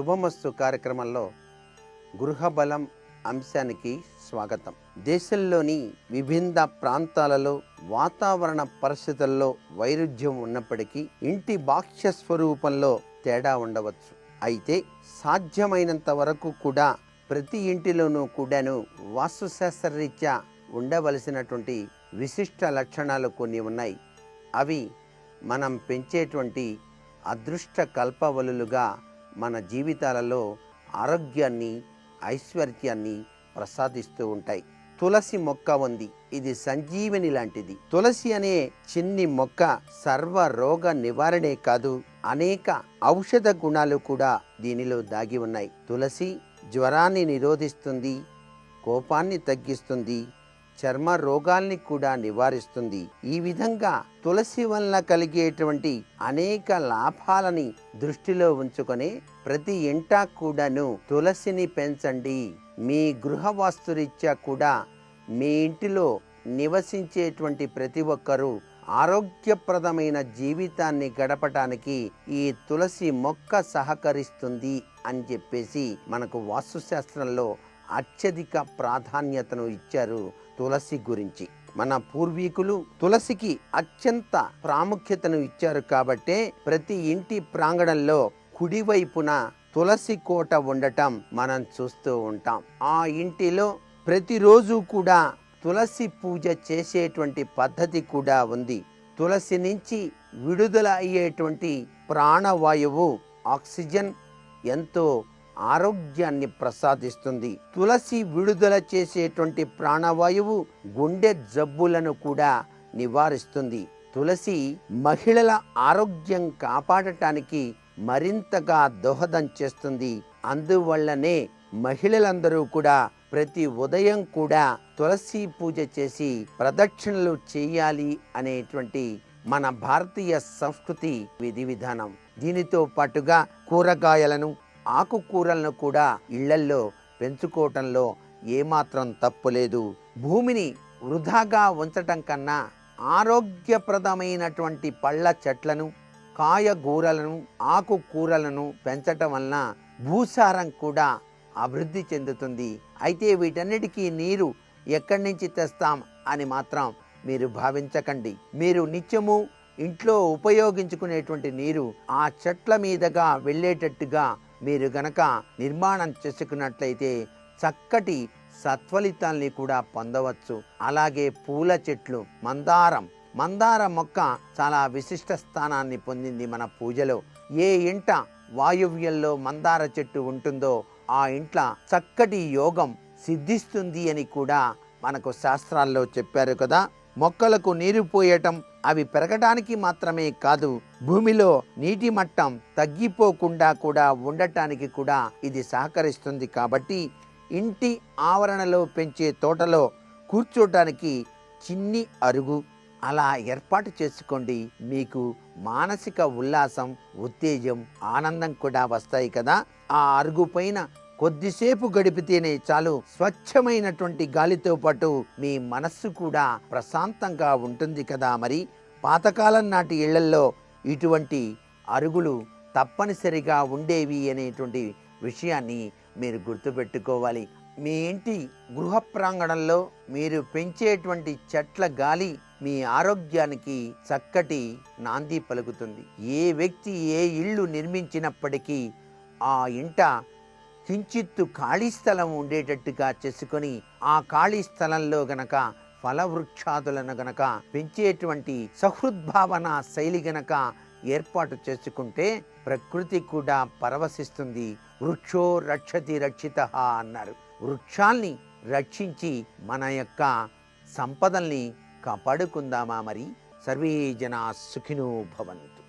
శుభమస్తు కార్యక్రమంలో గృహబలం అంశానికి స్వాగతం. దేశంలోని విభిన్న ప్రాంతాలలో వాతావరణ పరిస్థితుల్లో వైరుధ్యం ఉన్నప్పటికీ ఇంటి బాహ్య స్వరూపంలో తేడా ఉండవచ్చు. అయితే సాధ్యమైనంత వరకు కూడా ప్రతి ఇంటిలోనూ కూడాను వాస్తుశాస్త్రరీత్యా ఉండవలసినటువంటి విశిష్ట లక్షణాలు కొన్ని ఉన్నాయి. అవి మనం పెంచేటువంటి అదృష్ట కల్పవలులుగా మన జీవితాలలో ఆరోగ్యాన్ని ఐశ్వర్యాన్ని ప్రసాదిస్తూ ఉంటాయి. తులసి మొక్క ఉంది. ఇది సంజీవిని లాంటిది. తులసి అనే చిన్ని మొక్క సర్వ రోగ నివారణే కాదు అనేక ఔషధ గుణాలు కూడా దీనిలో దాగి ఉన్నాయి. తులసి జ్వరాన్ని నిరోధిస్తుంది కోపాన్ని తగ్గిస్తుంది చర్మ రోగాల్ని కూడా నివారిస్తుంది. ఈ విధంగా తులసి వలన కలిగేటువంటి అనేక లాభాలని దృష్టిలో ఉంచుకొని ప్రతి ఇంటా కూడాను తులసిని పెంచండి. మీ గృహవాస్తురీత్యా కూడా మీ ఇంటిలో నివసించేటువంటి ప్రతి ఒక్కరూ ఆరోగ్యప్రదమైన జీవితాన్ని గడపటానికి ఈ తులసి మొక్క సహకరిస్తుంది అని చెప్పేసి మనకు వాస్తుశాస్త్రంలో అత్యధిక ప్రాధాన్యతను ఇచ్చారు తులసి గురించి. మన పూర్వీకులు తులసికి అత్యంత ప్రాముఖ్యతను ఇచ్చారు కాబట్టే ప్రతి ఇంటి ప్రాంగణంలో కుడివైపున తులసి కోట ఉండటం మనం చూస్తూ ఉంటాం. ఆ ఇంటిలో ప్రతిరోజు కూడా తులసి పూజ చేసేటువంటి పద్ధతి కూడా ఉంది. తులసి నుంచి విడుదల అయ్యేటువంటి ప్రాణవాయువు ఆక్సిజన్ ఎంతో ఆరోగ్యాన్ని ప్రసాదిస్తుంది. తులసి విడుదల చేసేటువంటి ప్రాణవాయువు గుండె జబ్బులను కూడా నివారిస్తుంది. తులసి మహిళల ఆరోగ్యం కాపాడటానికి మరింతగా దోహదం చేస్తుంది. అందువల్లనే మహిళలందరూ కూడా ప్రతి ఉదయం కూడా తులసి పూజ చేసి ప్రదక్షిణలు చేయాలి అనేటువంటి మన భారతీయ సంస్కృతి విధి విధానం. దీనితో పాటుగా కూరగాయలను ఆకుకూరలను కూడా ఇళ్ళల్లో పెంచుకోవటంలో ఏమాత్రం తప్పులేదు భూమిని వృధాగా ఉంచటం కన్నా ఆరోగ్యప్రదమైనటువంటి పళ్ళ చెట్లను కాయగూరలను ఆకుకూరలను పెంచటం వలన భూసారం కూడా అభివృద్ధి చెందుతుంది. అయితే వీటన్నిటికీ నీరు ఎక్కడి నుంచి తెస్తాం అని మాత్రం మీరు భావించకండి. మీరు నిత్యము ఇంట్లో ఉపయోగించుకునేటువంటి నీరు ఆ చెట్ల మీదుగా వెళ్ళేటట్టుగా మీరు గనక నిర్మాణం చేసుకున్నట్లయితే చక్కటి సత్ఫలితాల్ని కూడా పొందవచ్చు. అలాగే పూల చెట్లు మందారం మందార మొక్క చాలా విశిష్ట స్థానాన్ని పొందింది మన పూజలో. ఏ ఇంట వాయువ్యంలో మందార చెట్టు ఉంటుందో ఆ ఇంట్ల చక్కటి యోగం సిద్ధిస్తుంది అని కూడా మనకు శాస్త్రాల్లో చెప్పారు కదా. మొక్కలకు నీరు పోయటం అవి పెరగడానికి మాత్రమే కాదు భూమిలో నీటి మట్టం తగ్గిపోకుండా కూడా ఉండటానికి కూడా ఇది సహకరిస్తుంది కాబట్టి ఇంటి ఆవరణలో పెంచే తోటలో కూర్చోటానికి చిన్ని అరుగు అలా ఏర్పాటు చేసుకోండి. మీకు మానసిక ఉల్లాసం ఉత్తేజం ఆనందం కూడా వస్తాయి కదా. ఆ అరుగు పైన కొద్దిసేపు గడిపితేనే చాలు స్వచ్ఛమైనటువంటి గాలితో పాటు మీ మనస్సు కూడా ప్రశాంతంగా ఉంటుంది కదా మరి? పాతకాలం నాటి ఇళ్ళల్లో ఇటువంటి అరుగులు తప్పనిసరిగా ఉండేవి అనేటువంటి విషయాన్ని మీరు గుర్తుపెట్టుకోవాలి. మీ ఇంటి గృహ ప్రాంగణంలో మీరు పెంచేటువంటి చెట్ల గాలి మీ ఆరోగ్యానికి చక్కటి నాంది పలుకుతుంది. ఏ వ్యక్తి ఏ ఇల్లు నిర్మించినప్పటికీ ఆ ఇంట కించిత్తు ఖాళీ స్థలం ఉండేటట్టుగా చేసుకొని ఆ ఖాళీ స్థలంలో గనక ఫలవృక్షాదులను గనక పెంచేటువంటి సహృద్భావన శైలి గనక ఏర్పాటు చేసుకుంటే ప్రకృతి కూడా పరవశిస్తుంది. వృక్షో రక్షతి రక్షిత అన్నారు. వృక్షాల్ని రక్షించి మన యొక్క సంపదల్ని కాపాడుకుందామా మరి? సర్వే జనా సుఖినో భవంతు.